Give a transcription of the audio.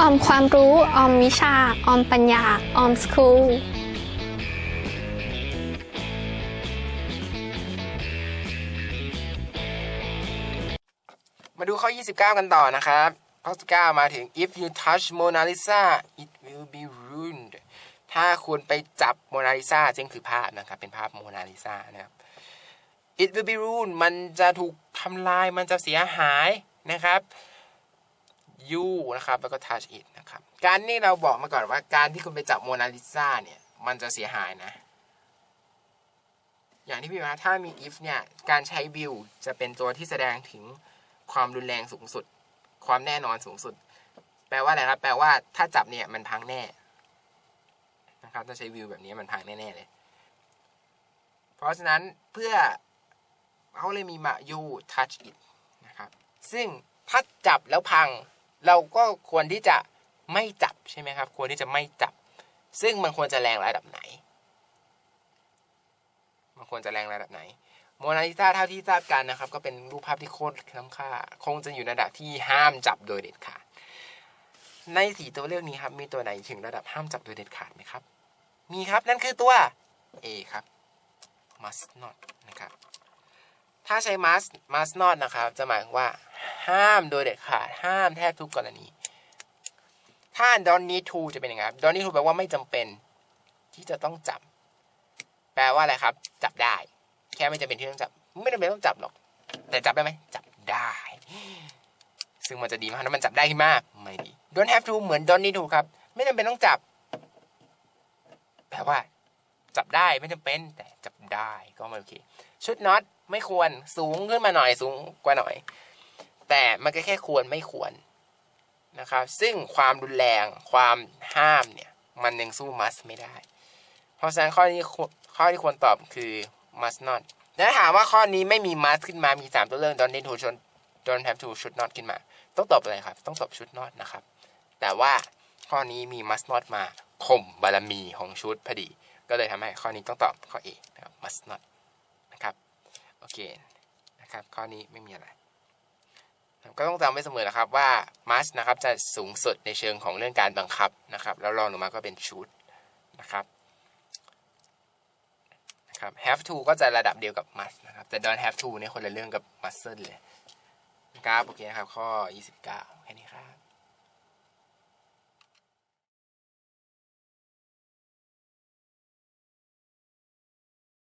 ออมความรู้ ออมวิชา ออมปัญญา ออมสคูล มาดูข้อ 29 กันต่อนะครับ ข้อ19มาถึง if you touch Mona Lisa it will be ruined ถ้าคุณไปจับโมนาลิซาซึ่งคือภาพนะครับ เป็นภาพโมนาลิซานะครับ it will be ruined มันจะถูกทำลาย มันจะเสียหายนะครับ you นะครับแล้วก็ touch it นะครับการนี่เราบอกมาก่อนว่าการที่คุณไปจับโมนาลิซาเนี่ยมันจะเสียหายนะ อย่างที่พี่ว่าถ้ามี if เนี่ยการใช้ will จะเป็นตัวที่แสดงถึงความรุนแรงสูงสุด ความแน่นอนสูงสุด แปลว่าอะไรครับ แปลว่าถ้าจับเนี่ยมันพังแน่นะครับถ้าใช้วิวแบบนี้มันพังแน่ๆเลย เพราะฉะนั้นเพื่อเขาเลยมีมา you touch it นะครับ ซึ่งถ้าจับแล้วพัง เราก็ควรที่จะไม่จับใช่ไหมครับ ควรที่จะไม่จับ ซึ่งมันควรจะแรงระดับไหน มันควรจะแรงระดับไหนโมนาลิซาเท่าที่ทราบกันนะครับ ก็เป็นรูปภาพที่โคตรล้ำค่า คงจะอยู่ในระดับที่ห้ามจับโดยเด็ดขาด ในสี่ตัวเลือกนี้ครับ มีตัวไหนถึงระดับห้ามจับโดยเด็ดขาดไหมครับ มีครับนั่นคือตัว A ครับ must not นะครับ ถ้าใช้ must must not นะครับ จะหมายว่า ห้ามโดยเด็ดขาดห้ามแทบทุกกรณี ถ้า don't need to จะเป็นยังไงครับ don't need to แปลว่าไม่จำเป็นที่จะต้องจับ แปลว่าอะไรครับ จับได้ แค่ไม่จำเป็นที่ต้องจับ ไม่จำเป็นต้องจับหรอก แต่จับได้ไหมจับได้ ซึ่งมันจะดีมากถ้ามันจับได้ขึ้นมาก ไม่ดี don't have to เหมือน don't need to ครับ ไม่จำเป็นต้องจับ แปลว่า จับได้ไม่จำเป็น แต่จับได้ก็ไม่โอเค ชุดน็อตไม่ควรสูงขึ้นมาหน่อยสูงกว่าหน่อย แต่มันก็แค่ควรไม่ควรนะครับ ซึ่งความรุนแรงความห้ามเนี่ย มันยังสู้ must ไม่ได้ เพราะฉะนั้นข้อนี้ข้อที่ควรตอบคือ must not แล้วถามว่าข้อนี้ไม่มี must ขึ้นมา มีสามตัวเลือก don't need to ชน don't have to should not ขึ้นมา ต้องตอบอะไรครับ ต้องตอบ should not นะครับ แต่ว่าข้อนี้มี must not มาข่มบารมีของชุดพอดี ก็เลยทำให้ข้อนี้ต้องตอบข้อ A นะครับ must not นะครับ โอเค นะครับ ข้อนี้ไม่มีอะไร ก็ต้องจำไว้เสมอนะครับว่า must นะครับจะสูงสุดในเชิงของเรื่องการบังคับนะครับ แล้วรองลงมาก็เป็น should นะครับนะครับ have to ก็จะระดับเดียวกับ must นะครับแต่ don't have to เนี่ยคนละเรื่องกับ must เลยนะครับโอเคนะครับข้อ 29 แค่นี้ครับ